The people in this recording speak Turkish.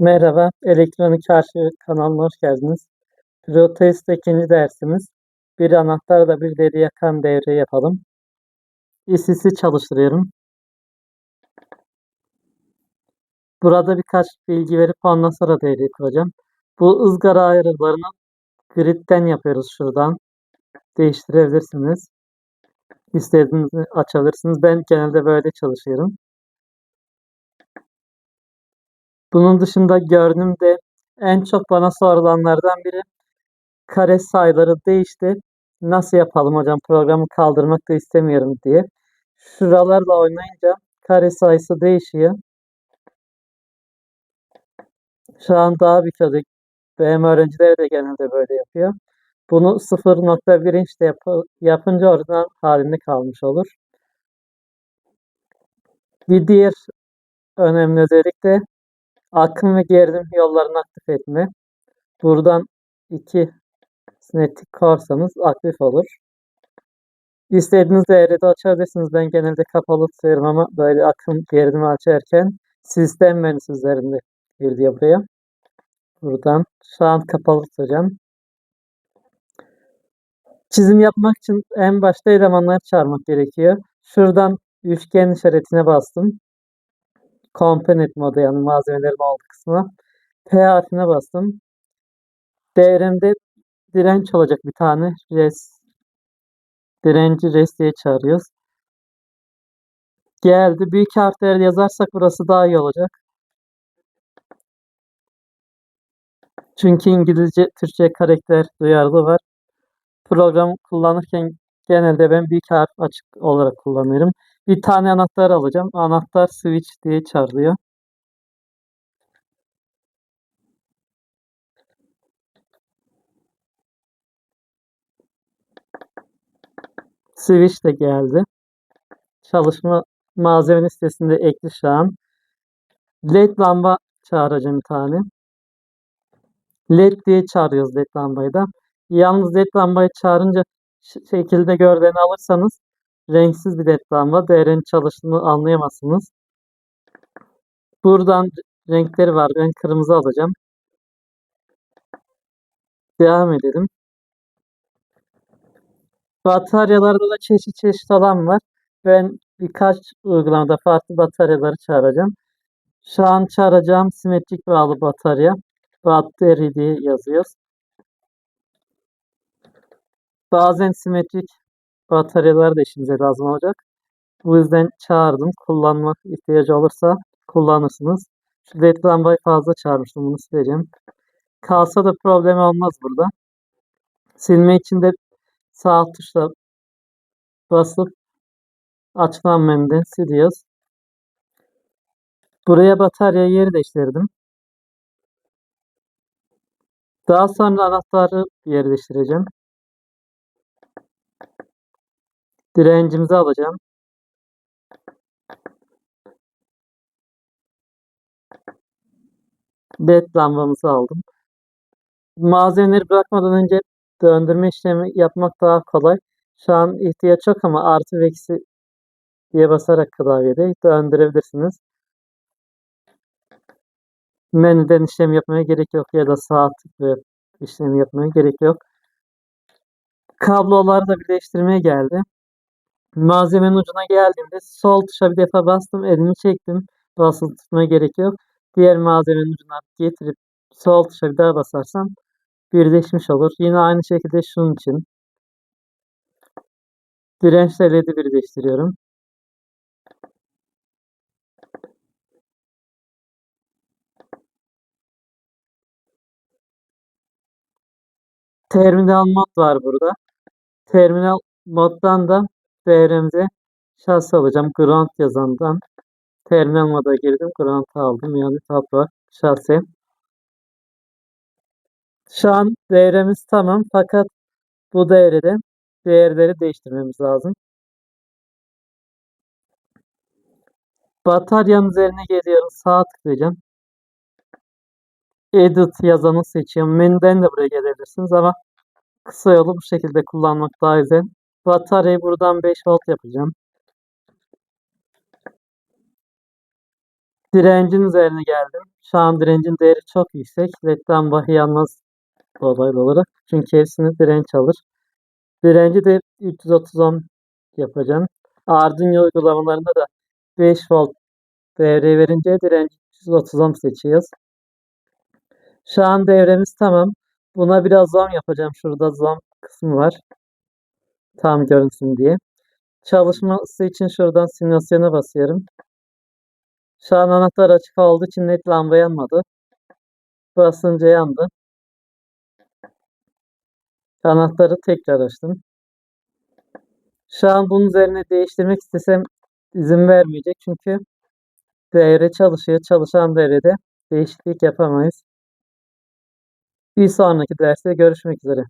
Merhaba, Elektronik Arşiv kanalına hoş geldiniz. Protest ikinci dersimiz. Bir anahtarla bir deri yakan devre yapalım. ISIS'i çalıştırıyorum. Burada birkaç bilgi verip ondan sonra devreyi kuracağım. Bu ızgara ayarlarını gridden yapıyoruz şuradan. Değiştirebilirsiniz. İstediğinizi açabilirsiniz. Ben genelde böyle çalışıyorum. Bunun dışında görünümde en çok bana sorulanlardan biri kare sayıları değişti. Nasıl yapalım hocam programı kaldırmak da istemiyorum diye. Şuralarla oynayınca kare sayısı değişiyor. Şu an daha bir çocuk. Benim öğrenciler de genelde böyle yapıyor. Bunu 0.1 inçte yap yapınca orijinal halinde kalmış olur. Bir diğer önemli özellik de akım ve gerilim yollarını aktif etme. Buradan iki sinetik korsanız aktif olur. İstediğiniz değeri de açabilirsiniz. Ben genelde kapalı tutuyorum ama böyle akım gerilimi açarken sistem menüsü üzerinde geliyor buraya. Buradan şu an kapalı tutacağım. Çizim yapmak için en başta elemanları çağırmak gerekiyor. Şuradan üçgen işaretine bastım. Component modu yani malzemelerin olduğu kısmına. P harfine bastım. Değerimde direnç olacak bir tane. Res. Direnci res diye çağırıyoruz. Geldi. Büyük harfler yazarsak burası daha iyi olacak. Çünkü İngilizce, Türkçe karakter duyarlı var. Program kullanırken genelde ben büyük harf açık olarak kullanıyorum. Bir tane anahtar alacağım. Anahtar switch diye çağrılıyor. Switch de geldi. Çalışma malzeme listesinde ekli şu an. LED lamba çağıracağım bir tane. LED diye çağırıyoruz LED lambayı da. Yalnız LED lambayı çağırınca şekilde gördüğünü alırsanız renksiz bir LED lamba değerin çalıştığını anlayamazsınız. Buradan renkleri var. Ben kırmızı alacağım. Devam edelim. Bataryalarda da çeşit çeşit olan var. Ben birkaç uygulamada farklı bataryaları çağıracağım. Şu an çağıracağım simetrik bağlı batarya. Battery diye yazıyoruz. Bazen simetrik bataryalar da işimize lazım olacak. Bu yüzden çağırdım. Kullanmak ihtiyacı olursa kullanırsınız. Şu led lambayı fazla çağırmıştım. Bunu sileceğim. Kalsa da problem olmaz burada. Silme için de sağ tuşla basıp açılan menüden siliyoruz. Buraya batarya yeri değiştirdim. Daha sonra anahtarı yerleştireceğim. Direncimizi alacağım. LED lambamızı aldım. Malzemeleri bırakmadan önce döndürme işlemi yapmak daha kolay. Şu an ihtiyaç yok ama artı ve eksi diye basarak klavyede döndürebilirsiniz. Menüden işlem yapmaya gerek yok ya da sağ tıkla işlem yapmaya gerek yok. Kabloları da birleştirmeye geldi. Malzemenin ucuna geldiğimde sol tuşa bir defa bastım, elimi çektim. Basılı tutmaya gerek yok. Diğer malzemenin ucuna getirip sol tuşa bir daha basarsam birleşmiş olur. Yine aynı şekilde şunun için. Dirençlerle de birleştiriyorum. Terminal mod var burada. Terminal moddan da değerimize şahsı alacağım. Ground yazandan. Terminal moda girdim. Ground aldım. Yani toprak şahsi. Şu an değerimiz tamam. Fakat bu devrede değerleri değiştirmemiz lazım. Bataryanın üzerine geliyorum. Sağ tıklayacağım. Edit yazanı seçiyorum. Menüden de buraya gelebilirsiniz ama kısa yolu bu şekilde kullanmak daha güzel. Bataryayı buradan 5 volt yapacağım. Direncin üzerine geldim. Şu an direncin değeri çok yüksek. LED lamba yanmaz dolaylı olarak. Çünkü hepsini direnç alır. Direnci de 330 ohm yapacağım. Arduino uygulamalarında da 5 volt devreye verince direnci 330 ohm seçiyoruz. Şu an devremiz tamam. Buna biraz zoom yapacağım. Şurada zoom kısmı var. Tam görünsün diye. Çalışması için şuradan simülasyona basıyorum. Şu an anahtar açık olduğu için net lamba yanmadı. Basınca yandı. Anahtarı tekrar açtım. Şu an bunun üzerine değiştirmek istesem izin vermeyecek. Çünkü devre çalışıyor. Çalışan devrede değişiklik yapamayız. Bir sonraki derste görüşmek üzere.